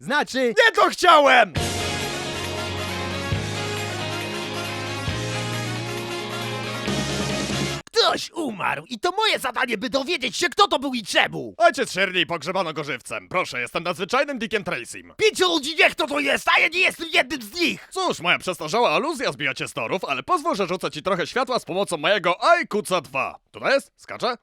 Znaczy... Nie to chciałem! Ktoś umarł i to moje zadanie, by dowiedzieć się, kto to był i czemu! Ojciec Shirley pogrzebano go żywcem. Proszę, jestem nadzwyczajnym Dickiem Tracym. Pięciu ludzi wie, kto to jest, a ja nie jestem jednym z nich! Cóż, moja przestarzała aluzja zbija cię z torów, ale pozwól, że rzucę ci trochę światła z pomocą mojego IQC 2. Tutaj jest? Skacze?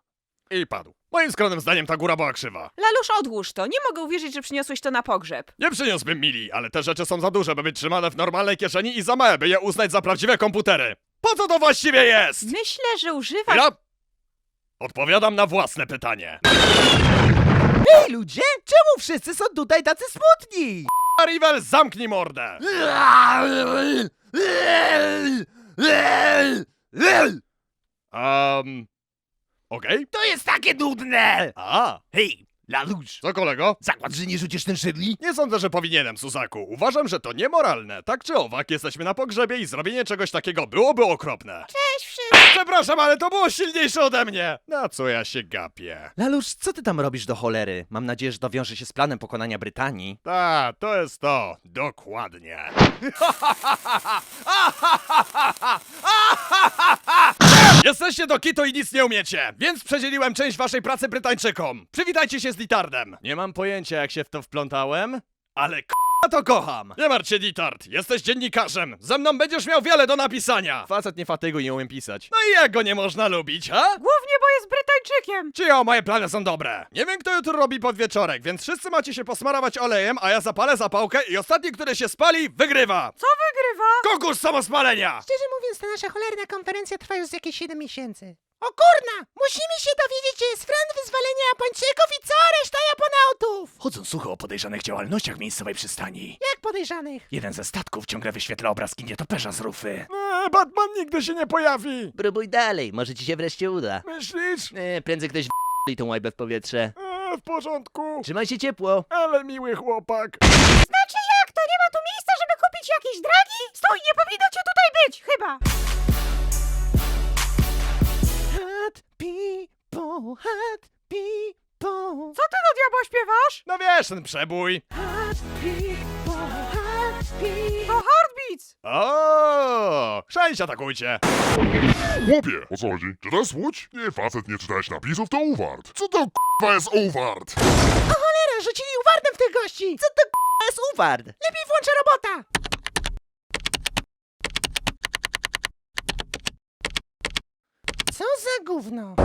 I padł. Moim skromnym zdaniem ta góra była krzywa. Lalusz, odłóż to. Nie mogę uwierzyć, że przyniosłeś to na pogrzeb. Nie przyniósłbym mili, ale te rzeczy są za duże, by być trzymane w normalnej kieszeni i za małe, by je uznać za prawdziwe komputery. Po co to właściwie jest? Myślę, że używasz... Ja odpowiadam na własne pytanie. Ej, ludzie! Czemu wszyscy są tutaj tacy smutni? Rivel, zamknij mordę! Okej. To jest takie nudne! A, Hej, Lalusz, co kolego? zakład, że nie rzucisz ten Shirley? Nie sądzę, że powinienem, Suzaku. Uważam, że to niemoralne. Tak czy owak, jesteśmy na pogrzebie i zrobienie czegoś takiego byłoby okropne. Cześć wszyscy! Przepraszam, ale to było silniejsze ode mnie. Na co ja się gapię? Lalusz, co ty tam robisz do cholery? Mam nadzieję, że to wiąże się z planem pokonania Brytanii. Ta, to jest to. Dokładnie. Jesteście do kitu i nic nie umiecie, więc przedzieliłem część waszej pracy Brytańczykom. Przywitajcie się z Ditardem. Nie mam pojęcia, jak się w to wplątałem, ale k***a to kocham. Nie martw się, Ditard, jesteś dziennikarzem. Ze mną będziesz miał wiele do napisania. Facet nie fatyguj, nie umiem pisać. No i jak go nie można lubić, ha? Głównie, bo jest Brytańczykiem! Cio, moje plany są dobre. Nie wiem, kto jutro robi podwieczorek, więc wszyscy macie się posmarować olejem, a ja zapalę zapałkę i ostatni, który się spali, wygrywa. Co wygrywa? Konkurs samospalenia! Szczerze mówiąc, ta nasza cholerna konferencja trwa już z jakieś 7 miesięcy. O kurna! Musimy się dowiedzieć, gdzie jest front wyzwolenia Japończyków i cała reszta Japonautów! Chodzą słuchy o podejrzanych działalnościach miejscowej przystani. Jak podejrzanych? Jeden ze statków ciągle wyświetla obrazki nietoperza z rufy. Eee, Batman nigdy się nie pojawi. Próbuj dalej, może ci się wreszcie uda. Myślisz? E, prędzej ktoś w***li tą łajbę w powietrze. Eee, w porządku. Trzymaj się ciepło. Ale miły chłopak. Znaczy jak? To nie ma tu miejsca, żeby kupić jakieś dragi? Stój, nie powinno cię tutaj być, chyba! Hot people, hot people, Co ty do diabła śpiewasz? No wiesz, ten przebój. hot people, hot people. To Heartbeats! O, Cześć, atakujcie. Chłopie, o co chodzi? Czy to jest łódź? Nie, facet, nie czytałeś napisów, to uwart. Co to k***a jest uwart? O cholera, rzucili uwartem w tych gości! Co to k***a jest uward. Lepiej włączę robota! Co za gówno?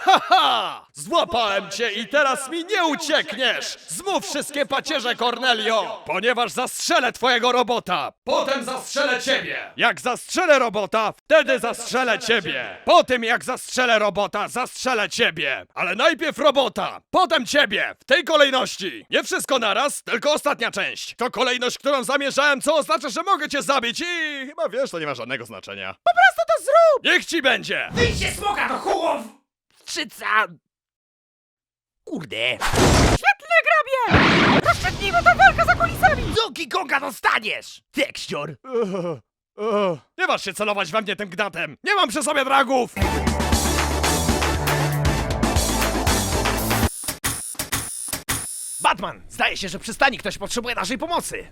Haha! Złapałem cię i teraz mi nie uciekniesz! Zmów wszystkie pacierze, Cornelio! Ponieważ zastrzelę twojego robota! Potem zastrzelę ciebie! Jak zastrzelę robota, wtedy zastrzelę ciebie! Po tym jak zastrzelę robota, zastrzelę ciebie! Ale najpierw robota, potem ciebie! W tej kolejności! Nie wszystko naraz, tylko ostatnia część! To kolejność, którą zamierzałem, co oznacza, że mogę cię zabić i... Chyba wiesz, to nie ma żadnego znaczenia. Po prostu to zrób! Niech ci będzie! Wyjście smoka do chłop! Czyca... Kurde. Świetnie grabie! Rozstrzygnijmy tę walkę za kulisami! Donkey Konga dostaniesz! Tekścior! Nie masz się celować we mnie tym gnatem! Nie mam przy sobie dragów! Batman! Zdaje się, że przystani ktoś potrzebuje naszej pomocy!